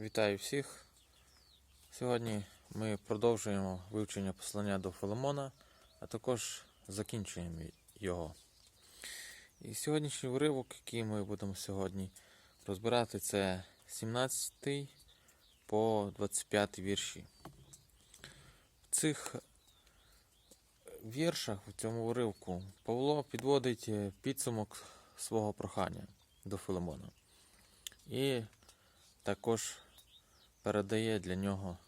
Вітаю всіх. Сьогодні ми продовжуємо вивчення послання до Филимона, а також закінчуємо його. І сьогоднішній уривок, який ми будемо сьогодні розбирати, це 17 по 25 вірші. В цих віршах, в цьому уривку, Павло підводить е, підсумок свого прохання до Филимона. І також передає для нього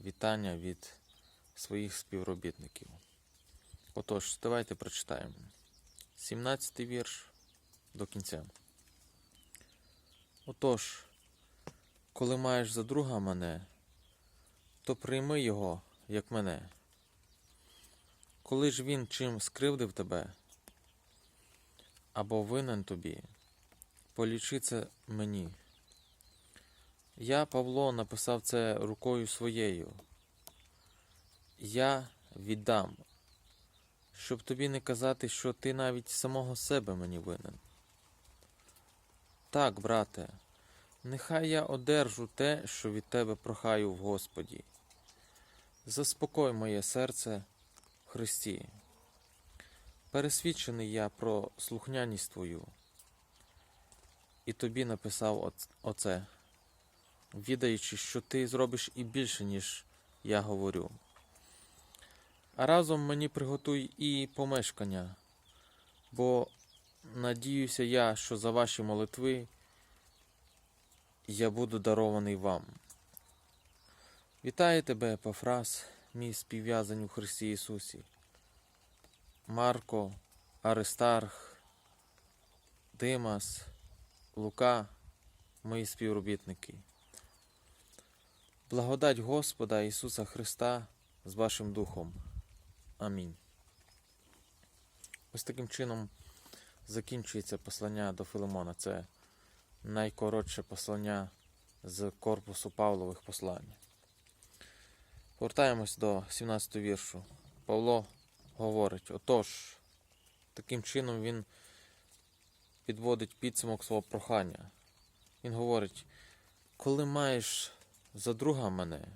вітання від своїх співробітників. Отож, давайте прочитаємо. 17-й вірш до кінця. Отож, коли маєш за друга мене, то прийми його, як мене. Коли ж він чим скривдив тебе або винен тобі, полічи це мені. Я, Павло, написав це рукою своєю. Я віддам, щоб тобі не казати, що ти навіть самого себе мені винен. Так, брате, нехай я одержу те, що від тебе прохаю в Господі. Заспокой моє серце в Христі. Пересвідчений я про слухняність твою. І тобі написав оце відаючи, що ти зробиш і більше, ніж я говорю. А разом мені приготуй і помешкання, бо надіюся я, що за ваші молитви я буду дарований вам. Вітаю тебе, Епафрас, мій співв'язань у Христі Ісусі. Марко, Аристарх, Димас, Лука, мої співробітники. Благодать Господа Ісуса Христа з вашим Духом. Амінь. Ось таким чином закінчується послання до Филимона. Це найкоротше послання з корпусу Павлових послань. Повертаємось до 17 віршу. Павло говорить: отож, таким чином він підводить підсумок свого прохання. Він говорить, коли маєш за друга мене,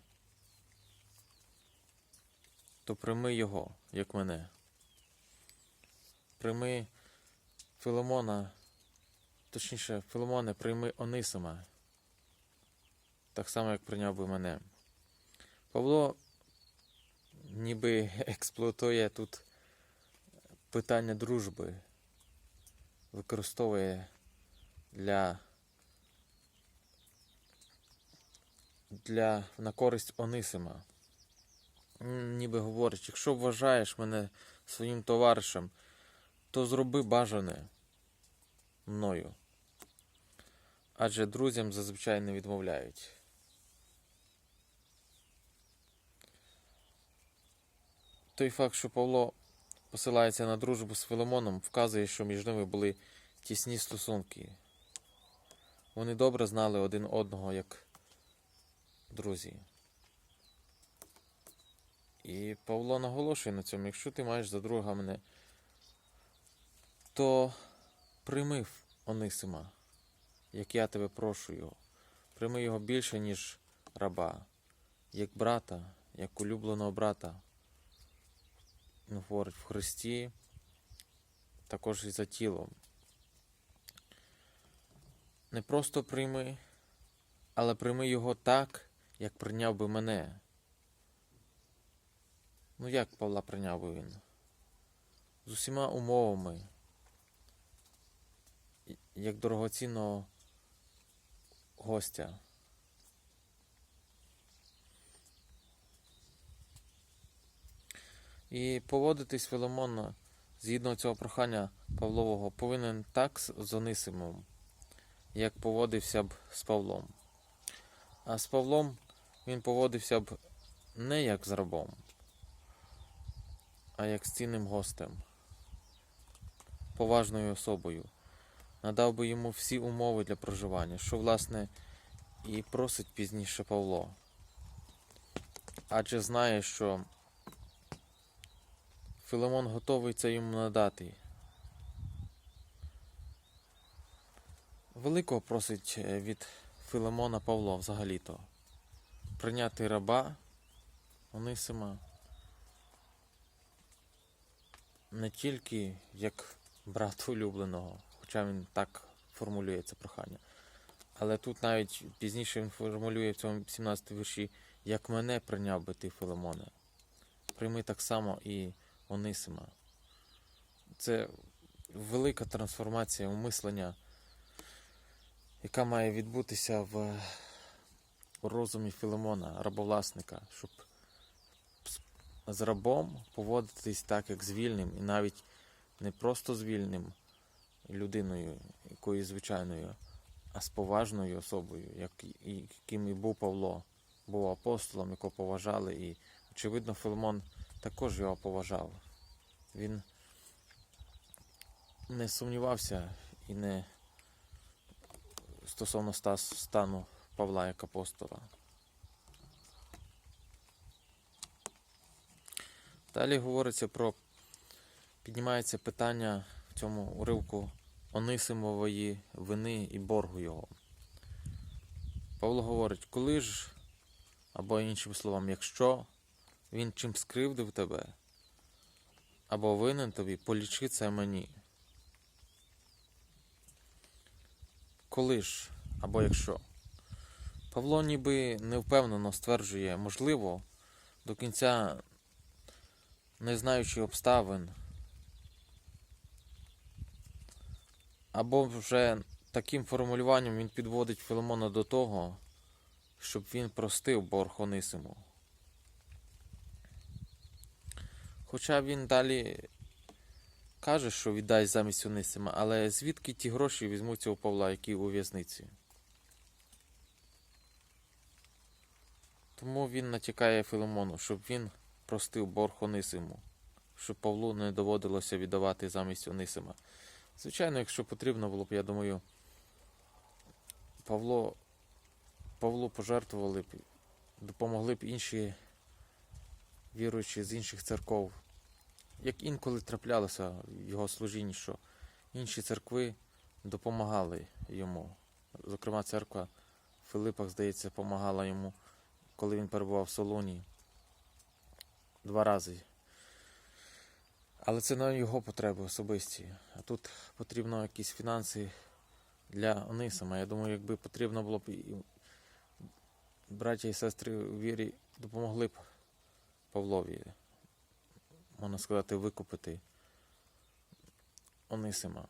то прийми його, як мене. Прийми Филимона, точніше, Филимоне, прийми Онисима, так само, як прийняв би мене. Павло ніби експлуатує тут питання дружби, використовує для для, на користь Онисима. Ніби говорить, якщо вважаєш мене своїм товаришем, то зроби бажане мною. Адже друзям зазвичай не відмовляють. Той факт, що Павло посилається на дружбу з Филимоном, вказує, що між ними були тісні стосунки. Вони добре знали один одного як друзі. І Павло наголошує на цьому, якщо ти маєш за друга мене, то прийми Онисима, як я тебе прошу його. Прийми його більше, ніж раба, як брата, як улюбленого брата. Він говорить в Христі, також і за тілом. Не просто прийми, але прийми його так, як прийняв би мене. Ну, як Павла прийняв би він? З усіма умовами, як дорогоцінного гостя. І поводитись Филимон, згідно цього прохання Павлового, повинен так з Онисимом, як поводився б з Павлом. А з Павлом він поводився б не як з рабом, а як з цінним гостем, поважною особою. Надав би йому всі умови для проживання, що, власне, і просить пізніше Павло. Адже знає, що Филимон готовий це йому надати. Великого просить е, від Филимона Павло взагалі-то. Прийняти раба Онисима не тільки як брата улюбленого, хоча він так формулює це прохання. Але тут навіть пізніше він формулює в цьому 17 вірші, як мене прийняв би ти, Филимоне. Прийми так само і Онисима. Це велика трансформація мислення, яка має відбутися в розумі Филимона, рабовласника, щоб з- рабом поводитись так, як з вільним, і навіть не просто з вільним людиною, якоюсь звичайною, а з поважною особою, як, яким і був Павло, був апостолом, якого поважали, і, очевидно, Филимон також його поважав. Він не сумнівався і не стосовно стану Павла як апостола. Далі говориться про піднімається питання в цьому уривку Онисимової вини і боргу його. Павло говорить, коли ж, або іншим словом, якщо він чим скривдив тебе, або винен тобі, полічи це мені. Коли ж, або якщо. Павло ніби невпевнено стверджує, можливо, до кінця не знаючи обставин, або вже таким формулюванням він підводить Филимона до того, щоб він простив борг Онисиму. Хоча він далі каже, що віддасть замість Онисима, але звідки ті гроші візьмуться у Павла, які у в'язниці? Тому він натякає Филимону, щоб він простив борг Онисиму, щоб Павлу не доводилося віддавати замість Онисима. Звичайно, якщо потрібно було б, я думаю, Павло, Павлу пожертвували б, допомогли б інші віруючі з інших церков. Як інколи траплялося в його служінні, що інші церкви допомагали йому. Зокрема, церква в Филипах, здається, допомагала йому, коли він перебував в Солоні два рази. Але це на його потреби особисті. А тут потрібно якісь фінанси для Онисима. Я думаю, якби потрібно було б і браття і сестри у вірі допомогли б Павлові, можна сказати, викупити Онисима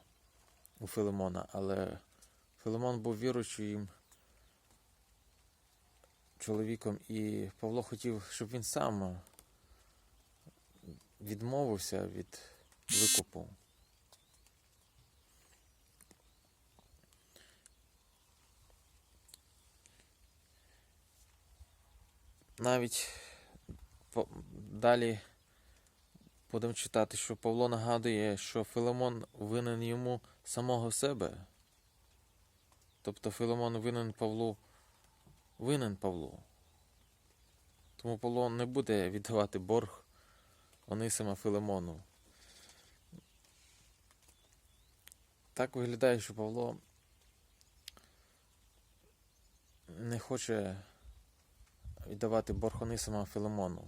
у Филимона. Але Филимон був віруючим чоловіком, і Павло хотів, щоб він сам відмовився від викупу. Навіть далі будемо читати, що Павло нагадує, що Филимон винен йому самого себе. Тобто Филимон винен Павлу, винен Павлу. Тому Павло не буде віддавати борг Онисима Филимону. Так виглядає, що Павло не хоче віддавати борг Онисима Филимону.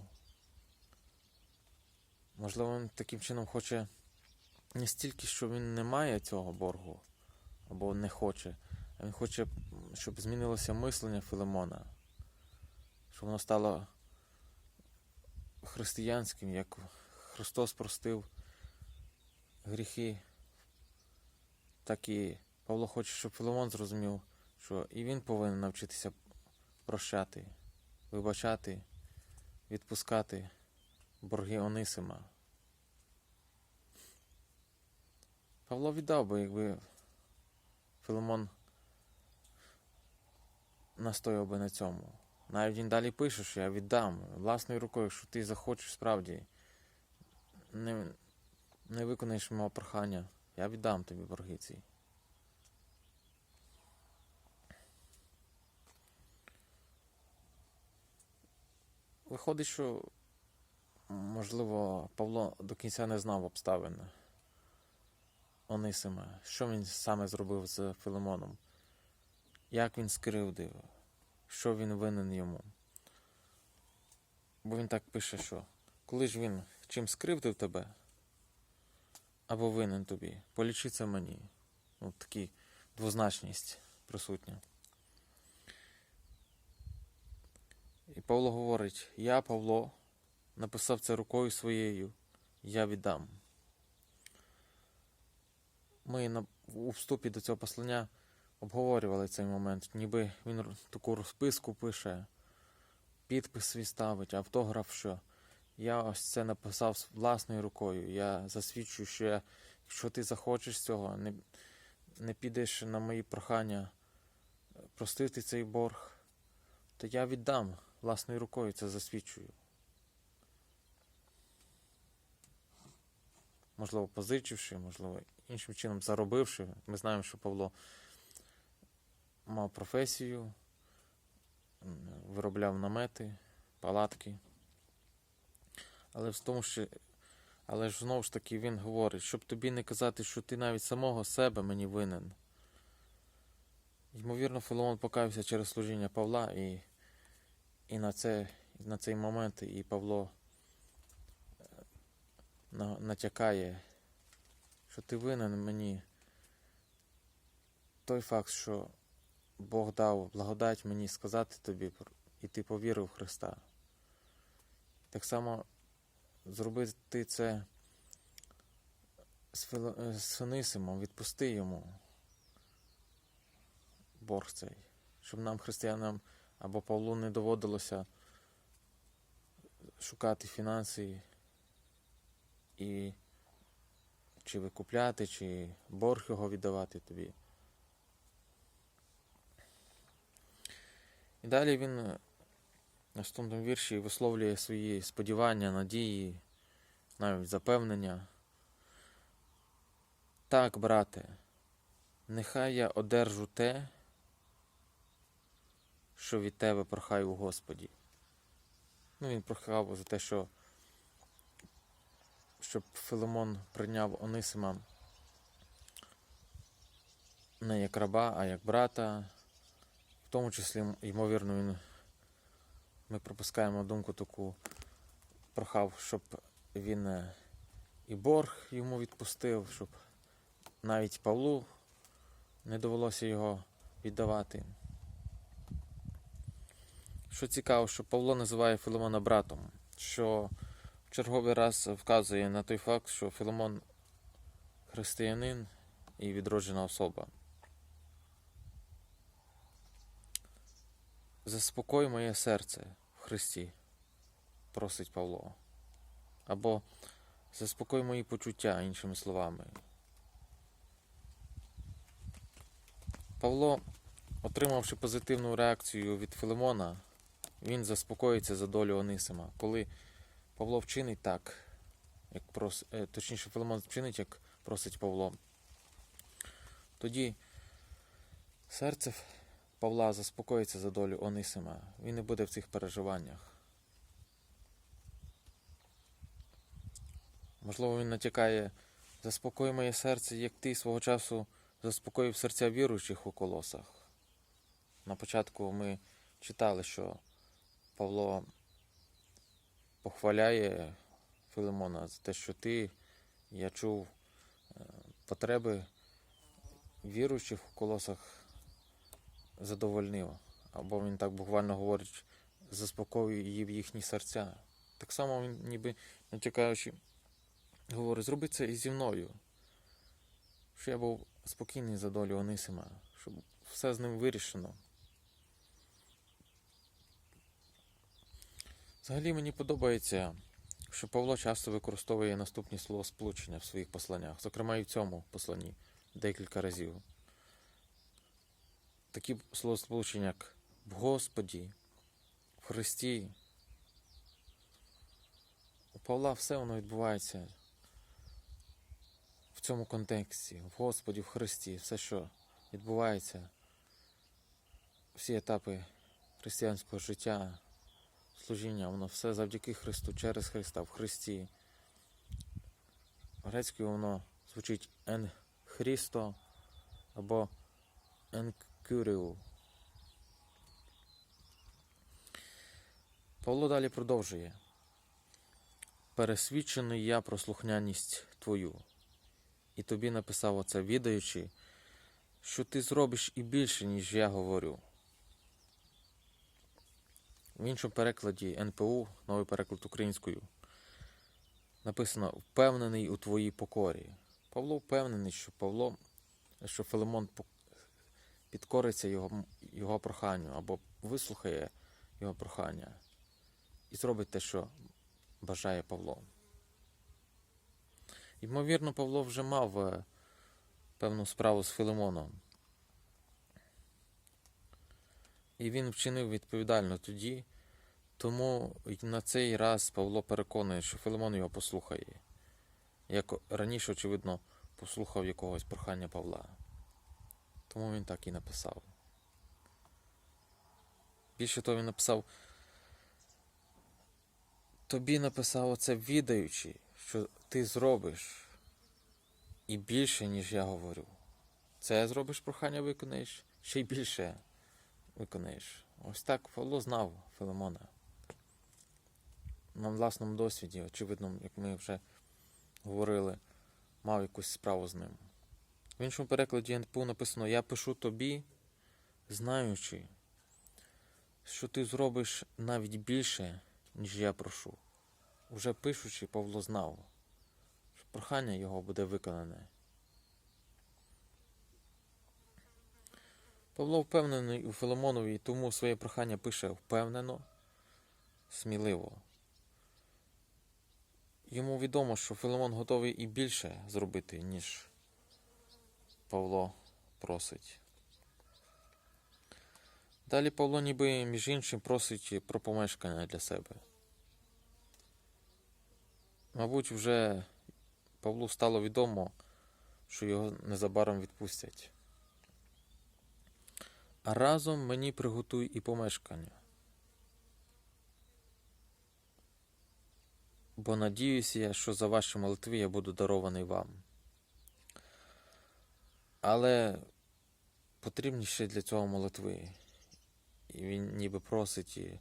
Можливо, він таким чином хоче не стільки, що він не має цього боргу, або не хоче, він хоче, щоб змінилося мислення Филимона, щоб воно стало християнським, як Христос простив гріхи, так і Павло хоче, щоб Филимон зрозумів, що і він повинен навчитися прощати, вибачати, відпускати борги Онисима. Павло віддав би, якби Филимон настояв би на цьому. Навіть він далі пише, що я віддам власною рукою, якщо ти захочеш справді не, не виконаєш мого прохання, я віддам тобі борги ці. Виходить, що можливо Павло до кінця не знав обставин Онисима, що він саме зробив з Филимоном. як він скривдив, що він винен йому. Бо він так пише, що коли ж він чим скривдив тебе, або винен тобі, полічи це мені. Ну, такі двозначність присутня. І Павло говорить: Я, Павло, написав це рукою своєю, я віддам. Ми на, у вступі до цього послання обговорювали цей момент, ніби він таку розписку пише, підпис свій ставить, автограф, що я ось це написав власною рукою. Я засвідчую, що я, якщо ти захочеш цього, не, не підеш на мої прохання е, простити цей борг, то я віддам власною рукою це засвідчую. Можливо, позичивши, можливо, іншим чином заробивши. Ми знаємо, що Павло мав професію, виробляв намети, палатки. Але в тому, що, але ж знову ж таки він говорить, щоб тобі не казати, що ти навіть самого себе мені винен. Ймовірно, Филимон покаявся через служіння Павла, і, і на, це, на цей момент і Павло е, на- натякає, що ти винен мені той факт, що Бог дав благодать мені сказати тобі, і ти повірив в Христа. Так само зробити це е, з Фенисимом, відпусти йому борг цей, щоб нам, християнам або Павлу, не доводилося шукати фінанси і чи викупляти, чи борг його віддавати тобі. І далі він е, в наступному вірші висловлює свої сподівання, надії, навіть запевнення. Так, брате, нехай я одержу те, що від тебе прохаю у Господі. Ну, він прохав за те, що щоб Филимон прийняв Онисима не як раба, а як брата. Тому числі, ймовірно, він ми пропускаємо думку таку, прохав, щоб він е, і борг йому відпустив, щоб навіть Павлу не довелося його віддавати. Що цікаво, що Павло називає Филимона братом, що в черговий раз вказує на той факт, що Филимон християнин і відроджена особа. Заспокой моє серце в Христі, просить Павло. Або заспокой мої почуття, іншими словами. Павло, отримавши позитивну реакцію від Филимона, він заспокоїться за долю Онисима. Коли Павло вчинить так, як прос... е, точніше, Филимон вчинить, як просить Павло, тоді серце Павла заспокоїться за долю Онисима. Він не буде в цих переживаннях. Можливо, він натякає, заспокой моє серце, як ти свого часу заспокоїв серця віруючих у колосах. На початку ми читали, що Павло похваляє Филимона за те, що ти, я чув е, потреби віруючих у колосах задовольнив. Або він так буквально говорить, заспокоює їхні серця. Так само він ніби натякаючи, говорить, зроби це і зі мною. Що я був спокійний за долю Онисима, щоб все з ним вирішено. Взагалі мені подобається, що Павло часто використовує наступні словосполучення в своїх посланнях, зокрема і в цьому посланні декілька разів. Такі словосполучення, як в Господі, в Христі. У Павла все воно відбувається в цьому контексті, в Господі, в Христі, все, що відбувається, всі етапи християнського життя, служіння, воно все завдяки Христу, через Христа, в Христі. Грецькою воно звучить ен Христо або ен Кюріо. Павло далі продовжує. Пересвідчений я про слухняність твою, і тобі написав оце, відаючи, що ти зробиш і більше, ніж я говорю. В іншому перекладі НПУ, новий переклад українською, написано Впевнений у твоїй покорі. Павло впевнений, що Павло, що Филимон підкориться його, його проханню або вислухає його прохання і зробить те, що бажає Павло. Ймовірно, Павло вже мав е, певну справу з Филимоном. І він вчинив відповідально тоді, тому й на цей раз Павло переконує, що Филимон його послухає. Як раніше, очевидно, послухав якогось прохання Павла. Тому він так і написав. Більше того, він написав. Тобі написав оце відаючи, що ти зробиш і більше, ніж я говорю. Це зробиш прохання, виконаєш, ще й більше виконаєш. Ось так Павло знав Филимона. На власному досвіді, очевидно, як ми вже говорили, мав якусь справу з ним. В іншому перекладі НПУ написано: Я пишу тобі, знаючи, що ти зробиш навіть більше, ніж я прошу. Уже пишучи, Павло знав, що прохання його буде виконане. Павло впевнений у Филимонові, тому своє прохання пише впевнено, сміливо. Йому відомо, що Филимон готовий і більше зробити, ніж Павло просить. Далі Павло, ніби між іншим, просить про помешкання для себе. Мабуть, вже Павлу стало відомо, що його незабаром відпустять. А разом мені приготуй і помешкання. Бо надіюся я, що за ваші молитви я буду дарований вам. Але потрібні ще для цього молитви. І він ніби просить і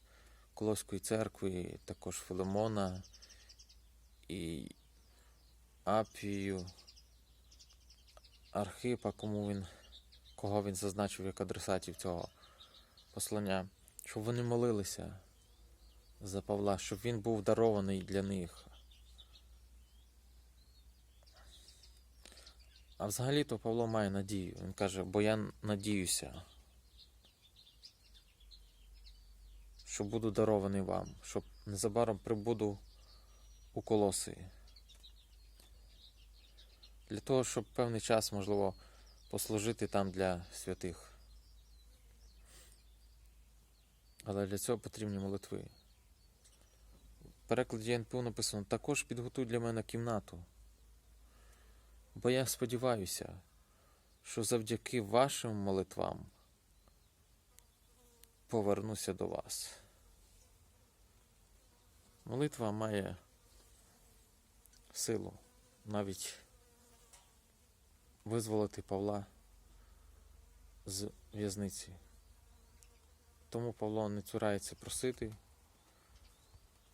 Колоської церкви, і також Филимона, і Апію, Архипа, кому він, кого він зазначив як адресатів цього послання, щоб вони молилися за Павла, щоб він був дарований для них. А взагалі-то Павло має надію. Він каже, бо я надіюся, що буду дарований вам, щоб незабаром прибуду у колоси. Для того, щоб певний час, можливо, послужити там для святих. Але для цього потрібні молитви. В перекладі НПУ написано: також підготуй для мене кімнату. Бо я сподіваюся, що завдяки вашим молитвам повернуся до вас. Молитва має силу навіть визволити Павла з в'язниці. Тому Павло не цурається просити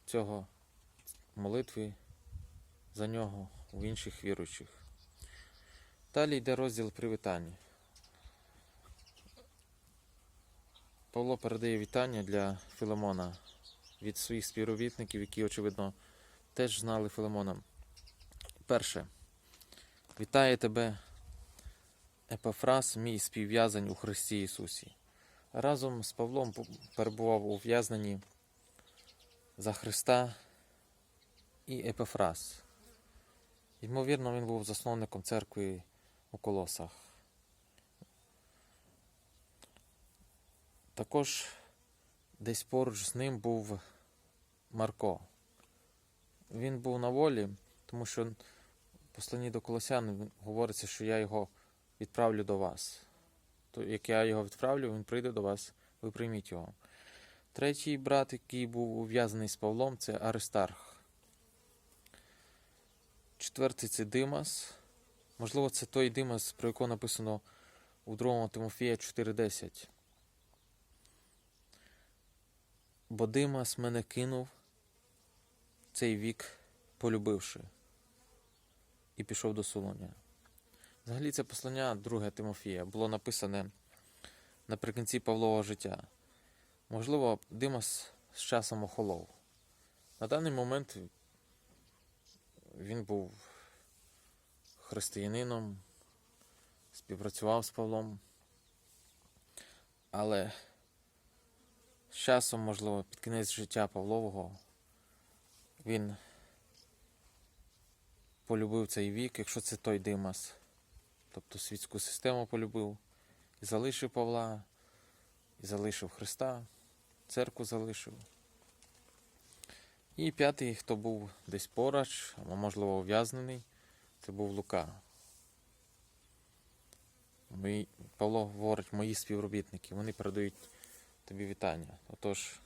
цього молитви за нього у інших віруючих. Далі йде розділ привітання. Павло передає вітання для Филимона від своїх співробітників, які, очевидно, теж знали Филимона. Перше. Вітає тебе, Епафрас, мій співв'язань у Христі Ісусі. Разом з Павлом перебував у в'язненні за Христа і Епафрас. Ймовірно, він був засновником церкви у Колосах. Також десь поруч з ним був Марко. Він був на волі, тому що в посланні до Колосян говориться, що я його відправлю до вас. То як я його відправлю, він прийде до вас, ви прийміть його. Третій брат, який був ув'язаний з Павлом, це Аристарх. Четвертий це Димас. Можливо, це той Димас, про якого написано у 2 Тимофія 4.10. Бо Димас мене кинув цей вік, полюбивши, і пішов до Солоня. Взагалі, це послання 2 Тимофія було написане наприкінці Павлового життя. Можливо, Димас з часом охолов. На даний момент він був християнином, співпрацював з Павлом. Але з часом, можливо, під кінець життя Павлового він полюбив цей вік, якщо це той Димас, тобто світську систему полюбив, і залишив Павла, і залишив Христа, церкву залишив. І п'ятий, хто був десь поруч, або, можливо, ув'язнений, це був Лука. Мої, Павло говорить, мої співробітники, вони передають тобі вітання. Отож,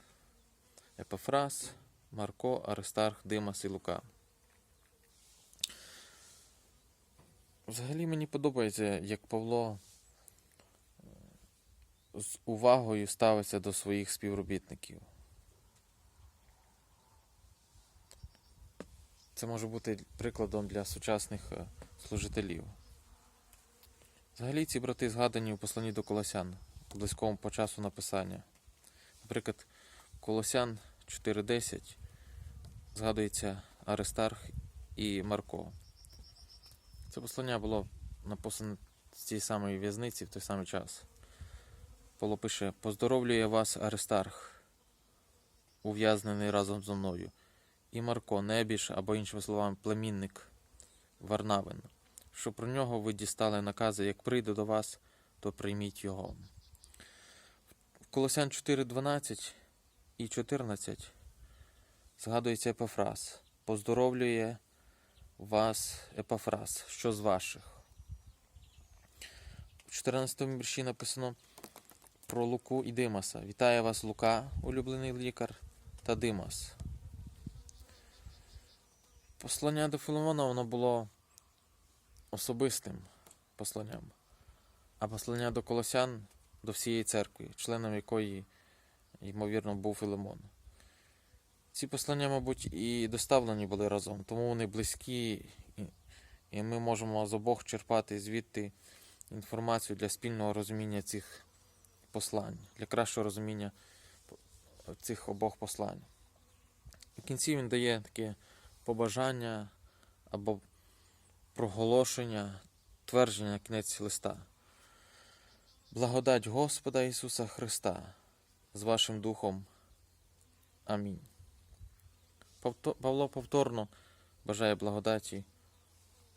Епафрас, Марко, Аристарх, Димас і Лука. Взагалі мені подобається, як Павло е, з увагою ставиться до своїх співробітників. Це може бути прикладом для сучасних е, служителів. Взагалі ці брати згадані у посланні до Колосян, близькому по часу написання. Наприклад, Колосян 4.10 згадується Аристарх і Марко. Це послання було написане з цієї самої в'язниці в той самий час. Павло пише: Поздоровлює вас Аристарх, ув'язнений разом зо мною, і Марко, небіж, або іншими словами, племінник Варнавин, що про нього ви дістали накази, як прийде до вас, то прийміть його. В Колосян 4.12 і 14 згадується епафраз. Поздоровлює вас епафраз, що з ваших. У 14 вірші написано про Луку і Димаса. Вітає вас Лука, улюблений лікар, та Димас. Послання до Филимона воно було особистим посланням, а послання до Колосян до всієї церкви, членом якої, ймовірно, був Филимон. Ці послання, мабуть, і доставлені були разом, тому вони близькі, і ми можемо з обох черпати звідти інформацію для спільного розуміння цих послань, для кращого розуміння цих обох послань. В кінці він дає таке побажання або проголошення, твердження на кінець листа. Благодать Господа Ісуса Христа з вашим Духом. Амінь. Павло повторно бажає благодаті